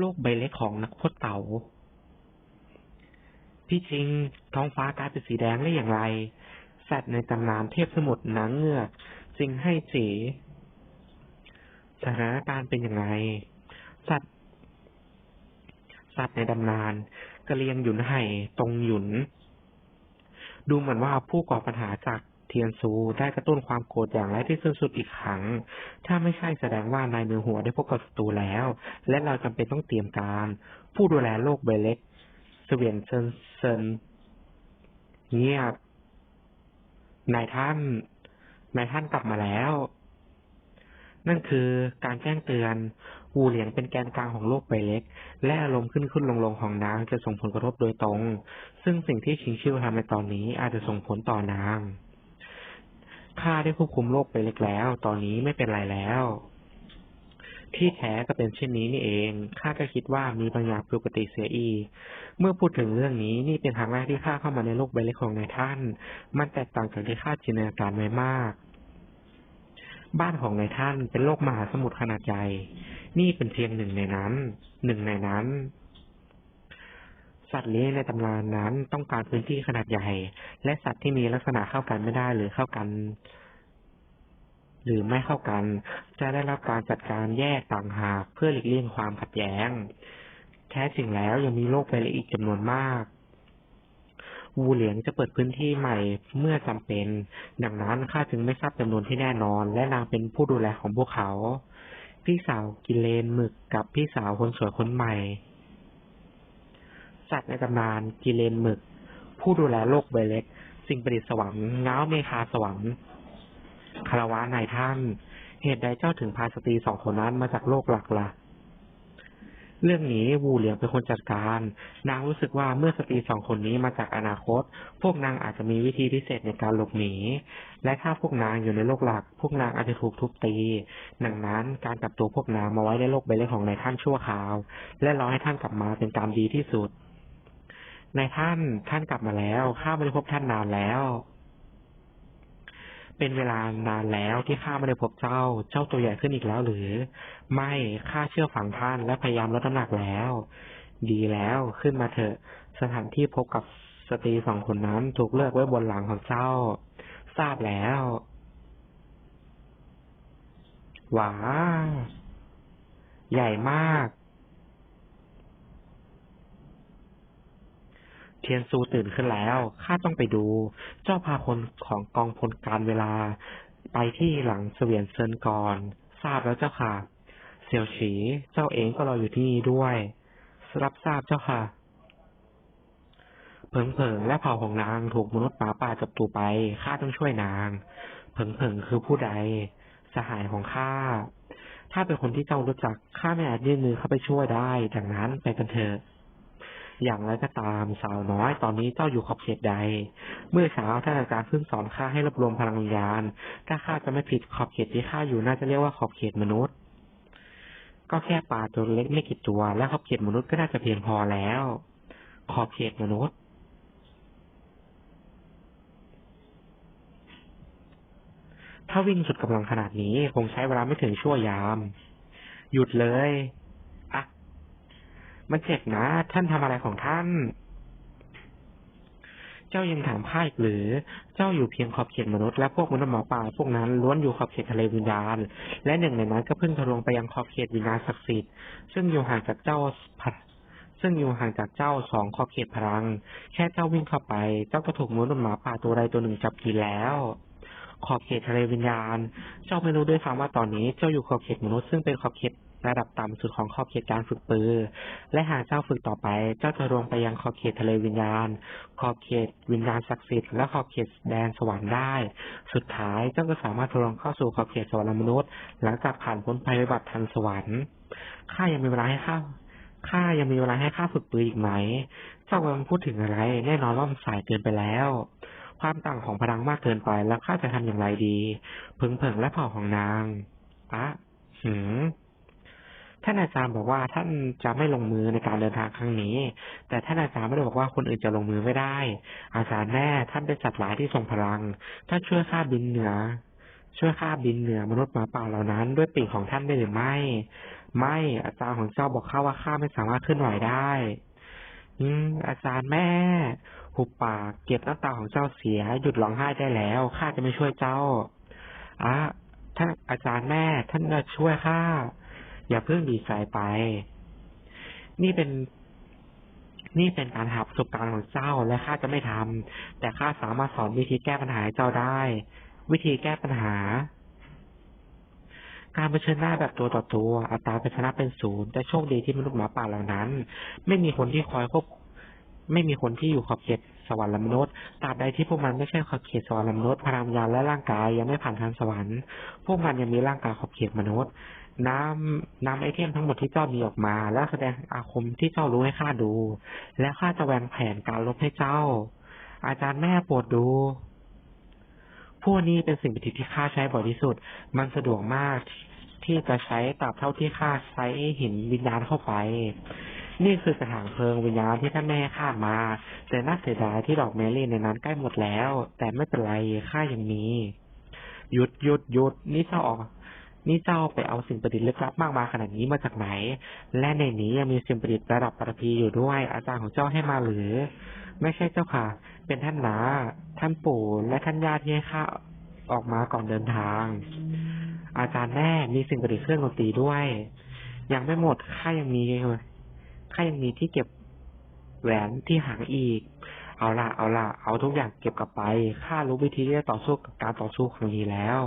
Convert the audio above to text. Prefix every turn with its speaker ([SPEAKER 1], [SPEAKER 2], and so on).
[SPEAKER 1] โลกใบเล็กของนักพจน์เต่าพี่ชิงท้องฟ้ากลายเป็นสีแดงได้อย่างไร สัตว์ในตำนานเทพสมุทรนางเงือกจึงให้สีสถานการณ์เป็นอย่างไร สัตว์ สัตว์ในตำนานกระเลียงหยุนไห่ตรงหยุน ดูเหมือนว่าผู้ก่อปัญหาจาก เทียนซูได้กระตุ้นความโกรธอย่างไร้ที่สิ้นสุดอีกครั้ง ถ้าไม่ใช่แสดงว่านายมือหัวได้พบกับศัตรูแล้ว และเราจำเป็นต้องเตรียมการ ผู้ดูแลโลกใบเล็กเสวียนเซินเซินเงียบ นายท่าน นายท่านกลับมาแล้ว นั่นคือการแจ้งเตือนวูเหลียงเป็นแกนกลางของโลกใบเล็ก และอารมณ์ขึ้นขึ้นลงลงของนางจะส่งผลกระทบโดยตรง ซึ่งสิ่งที่ชิงชิวทำในตอนนี้อาจจะส่งผลต่อนาง ข้าได้ควบคุมโลกใบเล็กแล้ว ตอนนี้ไม่เป็นไรแล้ว ที่แท้ก็เป็นเช่นนี้นี่เองข้าก็คิดว่ามีบางอย่างผิดปกติเสียอีกเมื่อพูดถึงเรื่องนี้นี่เป็นครั้งแรกที่ข้าเข้ามาในโลกใบเล็กของนายท่าน มันแตกต่างจากที่ข้าจินตนาการไว้มากบ้านของนายท่านเป็นโลกมหาสมุทรขนาดใหญ่ นี่เป็นเพียงหนึ่งในนั้น หนึ่งในนั้น สัตว์เลี้ยงในตำนานั้นต้องการพื้นที่ขนาดใหญ่ และสัตว์ที่มีลักษณะเข้ากันไม่ได้หรือเข้ากัน หรือไม่เข้ากัน จะได้รับการจัดการแยกต่างหากเพื่อหลีกเลี่ยงความขัดแย้ง แท้จริงแล้วยังมีโลกใบเล็กอีกจำนวนมากวูเหลียงจะเปิดพื้นที่ใหม่เมื่อจำเป็น ดังนั้นข้าจึงไม่ทราบจำนวนที่แน่นอน และนางเป็นผู้ดูแลของพวกเขา พี่สาวกิเลนหมึกกับพี่สาวคนสวยคนใหม่ สัตว์ในตำนานกิเลนหมึก ผู้ดูแลโลกใบเล็ก สิ่งประดิษฐ์สวรรค์ง้าวเมคาสวรรค์คารวะนายท่าน เหตุใดเจ้าถึงพาสตรีสองคนนั้นมาจากโลกหลักละ่ะ เรื่องนี้วูเหลียงเป็นคนจัดการ นางรู้สึกว่าเมื่อสตรีสองคนนี้มาจากอนาคต พวกนางอาจจะมีวิธีพิเศษในการหลบหนี และถ้าพวกนางอยู่ในโลกหลัก พวกนางอาจจะถูกทุบตี ดังนั้นการจับตัวพวกนางมาไว้ในโลกใบเล็กของนายท่านชั่วคราว และรอให้ท่านกลับมาเป็นการดีที่สุด นายท่านท่านกลับมาแล้วข้าไม่ได้พบท่านนานแล้ว เป็นเวลานานแล้วที่ข้าไม่ได้พบเจ้า เจ้าตัวใหญ่ขึ้นอีกแล้วหรือ ไม่ข้าเชื่อฝังท่านและพยายามลดน้ำหนักแล้ว ดีแล้วขึ้นมาเถอะ สถานที่พบกับสตรีสองคนนั้นถูกเลือกไว้บนหลังของเจ้า ทราบแล้วว้าใหญ่มาก เทียนซูตื่นขึ้นแล้ว ข้าต้องไปดู เจ้าพาคนของกองพลการเวลา ไปที่หลังเสวียนเซินก่อน ทราบแล้วเจ้าค่ะ เสี่ยวฉี เจ้าเองก็รออยู่ที่นี่ด้วย รับทราบเจ้าค่ะเผิงเผิงและเผ่าของนางถูกมนุษย์หมาป่าจับตัวไป ข้าต้องช่วยนาง เผิงเผิงคือผู้ใด สหายของข้า ถ้าเป็นคนที่เจ้ารู้จัก ข้าไม่อาจยื่นมือเข้าไปช่วยได้ ดังนั้นไปกันเถอะ อย่างไรก็ตามสาวน้อยตอนนี้เจ้าอยู่ขอบเขตใด เมื่อเช้าท่านอาจารย์เพิ่งสอนข้าให้รวบรวมพลังวิญญาณ ถ้าข้าจะไม่ผิดขอบเขตที่ข้าอยู่น่าจะเรียกว่าขอบเขตมนุษย์ ก็แค่ปลาตัวเล็กไม่กี่ตัว และขอบเขตมนุษย์ก็น่าจะเพียงพอแล้ว ขอบเขตมนุษย์ถ้าวิ่งสุดกำลังขนาดนี้ คงใช้เวลาไม่ถึงชั่วยาม หยุดเลย มันเจ็บนะ ท่านทำอะไรของท่าน เจ้ายังถามข้าอีกหรือ เจ้าอยู่เพียงขอบเขตมนุษย์และพวกมนุษย์หมาป่า พวกนั้นล้วนอยู่ขอบเขตทะเลวิญญาณ และหนึ่งในนั้นก็เพิ่งทะลวงไปยังขอบเขตวิญญาณศักดิ์สิทธิ์ ซึ่งอยู่ห่างจากเจ้าพัดซึ่งอยู่ห่างจากเจ้าสองขอบเขตพลัง แค่เจ้าวิ่งเข้าไป เจ้าก็ถูกมนุษย์หมาป่าตัวใดตัวหนึ่งจับกินแล้ว ขอบเขตทะเลวิญญาณ เจ้าไม่รู้ด้วยซ้ำว่าตอนนี้ เจ้าอยู่ขอบเขตมนุษย์ซึ่งเป็นขอบเขต ระดับต่ำสุดของขอบเขตการฝึกปือ และหากเจ้าฝึกต่อไป เจ้าจะลงไปยังขอบเขตทะเลวิญญาณ ขอบเขตวิญญาณศักดิ์สิทธิ์และขอบเขตแดนสวรรค์ได้ สุดท้ายเจ้าก็สามารถทะลวงเข้าสู่ขอบเขตสวรรค์มนุษย์ หลังจากผ่านพ้นภัยพิบัติทางสวรรค์ข้ายังมีเวลาให้ข้าข้ายังมีเวลาให้ข้าฝึกปืนอีกไหม เจ้ากำลังพูดถึงอะไร แน่นอนว่ามันสายเกินไปแล้ว ความต่างของพลังมากเกินไปแล้วข้าจะทำอย่างไรดีเพิงเพิงและเผ่าของนางอะหืม ท่านอาจารย์บอกว่าท่านจะไม่ลงมือในการเดินทางครั้งนี้ แต่ท่านอาจารย์ไม่ได้บอกว่าคนอื่นจะลงมือไม่ได้ อาจารย์แน่ท่านเป็นสัตว์หลายที่ทรงพลังท่านช่วยข้าบินเหนือ ช่วยข้าบินเหนือมนุษย์หมาป่าเหล่านั้น ด้วยปีกของท่านได้หรือไม่ ไม่อาจารย์ของเจ้าบอกข้าว่าข้าไม่สามารถเคลื่อนไหวได้อืมอาจารย์แม่หุบปากเก็บน้ำตาของเจ้าเสียหยุดร้องไห้ได้แล้วข้าจะไม่ช่วยเจ้าอะท่านอาจารย์แม่ ท่านจะช่วยข้า อย่าเพิ่งดีใจไป นี่เป็น นี่เป็นการหาประสบการณ์ของเจ้าและข้าจะไม่ทำแต่ข้าสามารถสอนวิธีแก้ปัญหาให้เจ้าได้ วิธีแก้ปัญหา การเผชิญหน้าแบบตัวต่อตัว อัตราเป็นชนะเป็นศูนย์แต่โชคดีที่มนุษย์หมาป่าเหล่านั้น ไม่มีคนที่คอยควบไม่มีคนที่อยู่ขอบเขตสวรรค์และมนุษย์ตราบใดที่พวกมันไม่ใช่ขอบเขตสวรรค์และมนุษย์พลังวิญาณและร่างกายยังไม่ผ่านทางสวรรค์ พวกมันยังมีร่างกายขอบเขตมนุษย์ น้ำน้ำไอเทมทั้งหมดที่เจ้ามีออกมา แล้วแสดงอาคมที่เจ้ารู้ให้ข้าดู และข้าจะแวงแผนการลบให้เจ้า อาจารย์แม่โปรดดูพวกนี้เป็นสิ่งประดิษฐ์ที่ข้าใช้บ่อยที่สุด มันสะดวกมากที่จะใช้ตราบเท่าที่ข้าใช้หินวิญญาณเข้าไป นี่คือกระถางเพลิงวิญญาณที่ท่านแม่ข้ามา แต่น่าเสียดายที่ดอกเมลี่ในนั้นใกล้หมดแล้ว แต่ไม่เป็นไรข้ายังมีหยุดหยุดหยุดนี่เจ้าออก นี่เจ้าไปเอาสิ่งประดิษฐ์ลึกลับมากมายขนาดนี้มาจากไหน และในนี้ยังมีสิ่งประดิษฐ์ระดับปรพีอยู่ด้วย อาจารย์ของเจ้าให้มาหรือ ไม่ใช่เจ้าค่ะ เป็นท่านนาท่านปู่และท่านญาติที่ให้ข้าออกมาก่อนเดินทาง อาจารย์แม่มีสิ่งประดิษฐ์เครื่องดนตรีด้วย ยังไม่หมดข้ายังมีข้ายังมีที่เก็บแหวนที่หางอีก เอาละเอาละเอาทุกอย่างเก็บกลับไปข้ารู้วิธีที่จะต่อสู้กับการต่อสู้ครั้งนี้แล้ว